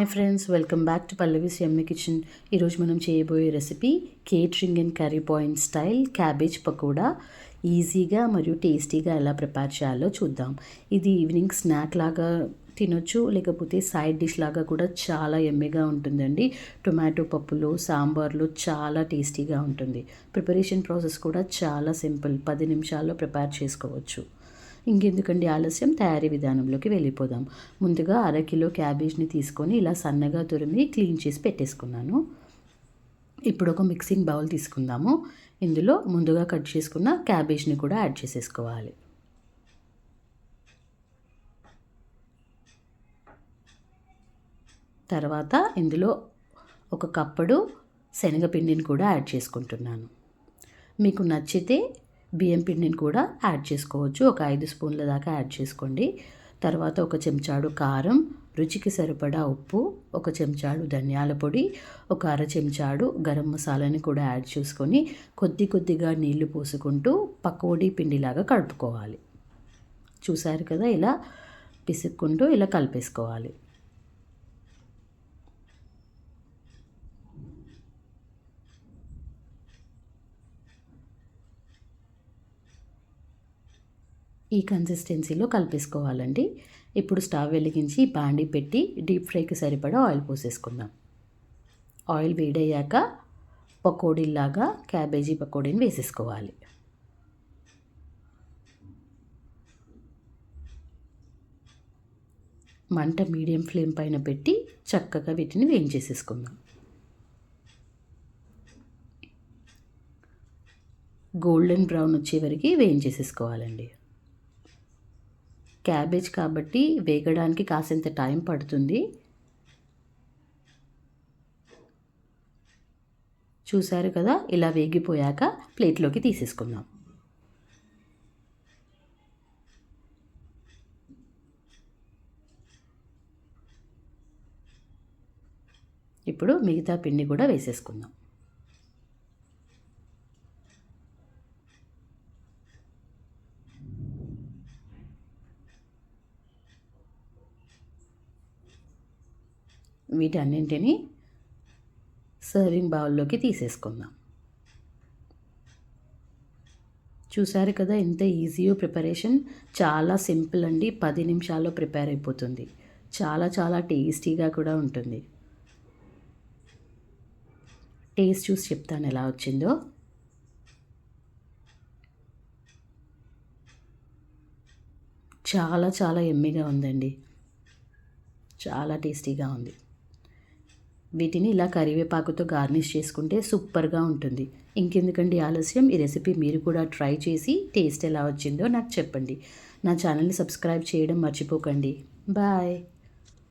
Hi friends welcome back to Pallavi's yummy kitchen ఈరోజు మనం చేయబోయే recipe catering and curry point style cabbage pakoda ఈజీగా మరియు టేస్టీగా ఎలా ప్రిపేర్ చేయాలో చూద్దాం. ఇది ఈవినింగ్ స్నాక్ లాగా తినొచ్చు లేకపోతే సైడ్ డిష్ లాగా కూడా చాలా ఎమ్మిగా ఉంటుందండి. టొమాటో పప్పులు సాంబార్లు చాలా టేస్టీగా ఉంటుంది. ప్రిపరేషన్ ప్రాసెస్ కూడా చాలా సింపుల్ పది నిమిషాల్లో ప్రిపేర్ చేసుకోవచ్చు. ఇంకెందుకండి ఆలస్యం? తయారీ విధానంలోకి వెళ్ళిపోదాం. ముందుగా అరకిలో క్యాబేజ్ని తీసుకొని ఇలా సన్నగా తురిమి క్లీన్ చేసి పెట్టేసుకున్నాను. ఇప్పుడు ఒక మిక్సింగ్ బౌల్ తీసుకుందాము. ఇందులో ముందుగా కట్ చేసుకున్న క్యాబేజ్ని కూడా యాడ్ చేసేసుకోవాలి. తర్వాత ఇందులో ఒక కప్పుడు శనగపిండిని కూడా యాడ్ చేసుకుంటున్నాను. మీకు నచ్చితే బియ్యం పిండిని కూడా యాడ్ చేసుకోవచ్చు. ఒక ఐదు స్పూన్ల దాకా యాడ్ చేసుకోండి. తర్వాత ఒక చెంచాడు కారం రుచికి సరిపడా ఉప్పు ఒక చెంచాడు ధనియాల పొడి ఒక అర చెంచాడు గరం మసాలాని కూడా యాడ్ చేసుకొని కొద్ది కొద్దిగా నీళ్ళు పోసుకుంటూ పకోడీ పిండిలాగా కలుపుకోవాలి. చూసారు కదా? ఇలా పిసుక్కుంటూ ఇలా కలిపేసుకోవాలి. ఈ కన్సిస్టెన్సీలో కలిపేసుకోవాలండి. ఇప్పుడు స్టవ్ వెలిగించి బాండి పెట్టి డీప్ ఫ్రైకి సరిపడా ఆయిల్ పోసేసుకుందాం. ఆయిల్ వేడయ్యాక పకోడీలాగా క్యాబేజీ పకోడీని వేసేసుకోవాలి. మంట మీడియం ఫ్లేమ్ పైన పెట్టి చక్కగా వీటిని వేయించేసేసుకుందాం. గోల్డెన్ బ్రౌన్ వచ్చే వరకు వేయించేసేసుకోవాలండి. క్యాబేజ్ కాబట్టి వేగడానికి కాసింత టైం పడుతుంది. చూశారు కదా? ఇలా వేగిపోయాక ప్లేట్లోకి తీసేసుకుందాం. ఇప్పుడు మిగతా పిండి కూడా వేసేసుకుందాం. వీటన్నింటినీ సర్వింగ్ బౌల్లోకి తీసేసుకుందాం. చూసారు కదా ఎంత ఈజీయో ప్రిపరేషన్ చాలా సింపుల్ అండి. పది నిమిషాల్లో ప్రిపేర్ అయిపోతుంది. చాలా చాలా టేస్టీగా కూడా ఉంటుంది. టేస్ట్ చూసి చెప్తాను ఎలా వచ్చిందో. చాలా చాలా ఎమ్మిగా ఉందండి. చాలా టేస్టీగా ఉంది. వీటిని ఇలా కరివేపాకుతో గార్నిష్ చేసుకుంటే సూపర్గా ఉంటుంది. ఇంకెందుకండి ఆలస్యం? ఈ రెసిపీ మీరు కూడా ట్రై చేసి టేస్ట్ ఎలా వచ్చిందో నాకు చెప్పండి. నా ఛానల్ని సబ్స్క్రైబ్ చేయడం మర్చిపోకండి. బాయ్!